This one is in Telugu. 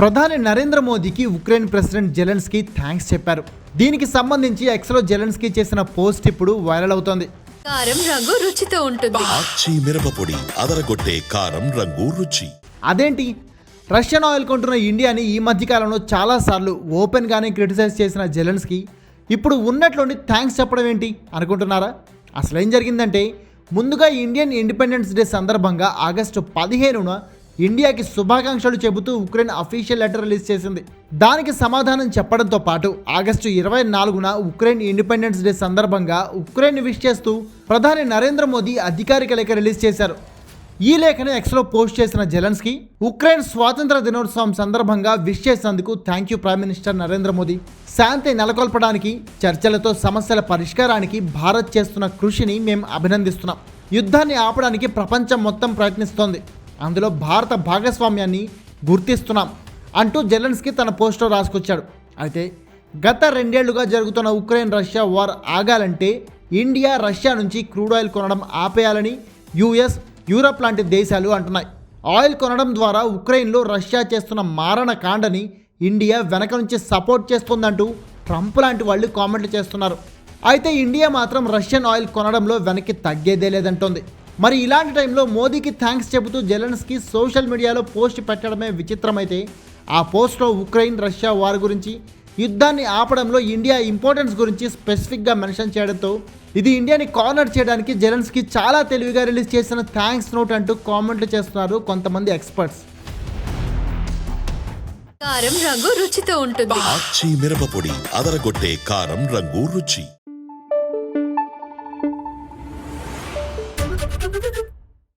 ప్రధాని నరేంద్ర మోదీకి ఉక్రెయిన్ ప్రెసిడెంట్ జెలెన్స్కీ థ్యాంక్స్ చెప్పారు. దీనికి సంబంధించి ఎక్స్లో జెలెన్స్కీ చేసిన పోస్ట్ ఇప్పుడు వైరల్ అవుతోంది. కారం రంగు రుచితో ఉంటుంది. మిరపపొడి అదరగొట్టే కారం రంగు రుచి. అదేంటి? రష్యన్ ఆయిల్ కొంటున్న ఇండియాని ఈ మధ్యకాలంలో చాలాసార్లు ఓపెన్గానే క్రిటిసైజ్ చేసిన జెలెన్స్కీ ఇప్పుడు ఉన్నట్లుండి థ్యాంక్స్ చెప్పడం ఏంటి అనుకుంటున్నారా? అసలు ఏం జరిగిందంటే ముందుగా ఇండియన్ ఇండిపెండెన్స్ డే సందర్భంగా ఆగస్టు పదిహేనున ఇండియాకి శుభాకాంక్షలు చెబుతూ ఉక్రెయిన్ అఫీషియల్ లెటర్ రిలీజ్ చేసింది. దానికి సమాధానం చెప్పడంతో పాటు ఆగస్టు ఇరవై నాలుగున ఉక్రెయిన్ ఇండిపెండెన్స్ డే సందర్భంగా ఉక్రెయిన్ విష్ చేస్తూ ప్రధాని నరేంద్ర మోదీ అధికారిక లేఖ రిలీజ్ చేశారు. ఈ లేఖను ఎక్స్లో పోస్ట్ చేసిన జెలెన్స్కి ఉక్రెయిన్ స్వాతంత్ర దినోత్సవం సందర్భంగా విష్ చేసినందుకు thank you prime minister Narendra Modi. శాంతి నెలకొల్పడానికి చర్చలతో సమస్యల పరిష్కారానికి భారత్ చేస్తున్న కృషిని మేము అభినందిస్తున్నాం. యుద్ధాన్ని ఆపడానికి ప్రపంచం మొత్తం ప్రయత్నిస్తోంది. అందులో భారత భాగస్వామ్యాన్ని గుర్తిస్తున్నాం అంటూ జెలెన్స్కీ తన పోస్ట్లో రాసుకొచ్చాడు. అయితే గత రెండేళ్ళుగా జరుగుతున్న ఉక్రెయిన్ రష్యా వార్ ఆగాలంటే ఇండియా రష్యా నుంచి క్రూడ్ ఆయిల్ కొనడం ఆపేయాలని యుఎస్ యూరప్ లాంటి దేశాలు అంటున్నాయి. ఆయిల్ కొనడం ద్వారా ఉక్రెయిన్లో రష్యా చేస్తున్న మారణ కాండని ఇండియా వెనక నుంచి సపోర్ట్ చేస్తుందంటూ ట్రంప్ లాంటి వాళ్ళు కామెంట్లు చేస్తున్నారు. అయితే ఇండియా మాత్రం రష్యన్ ఆయిల్ కొనడంలో వెనక్కి తగ్గేదే లేదంటోంది. మరి ఇలాంటి టైంలో మోదీకి థ్యాంక్స్ చెబుతూ జెలెన్స్కీ సోషల్ మీడియాలో పోస్ట్ పెట్టడమే విచిత్రమైతే ఆ పోస్ట్లో ఉక్రెయిన్ రష్యా వార్ గురించి యుద్ధాన్ని ఆపడంలో ఇండియా ఇంపార్టెన్స్ గురించి స్పెసిఫిక్గా మెన్షన్ చేయడంతో ఇది ఇండియాని కార్నర్ చేయడానికి జెలెన్స్కీ చాలా తెలివిగా రిలీజ్ చేసిన థ్యాంక్స్ నోట్ అంటూ కామెంట్లు చేస్తున్నారు కొంతమంది ఎక్స్పర్ట్స్. కారం రంగు రుచితో ఉంటుంది. ఆచి మిరపపొడి అదరగొట్టే కారం రంగు రుచి.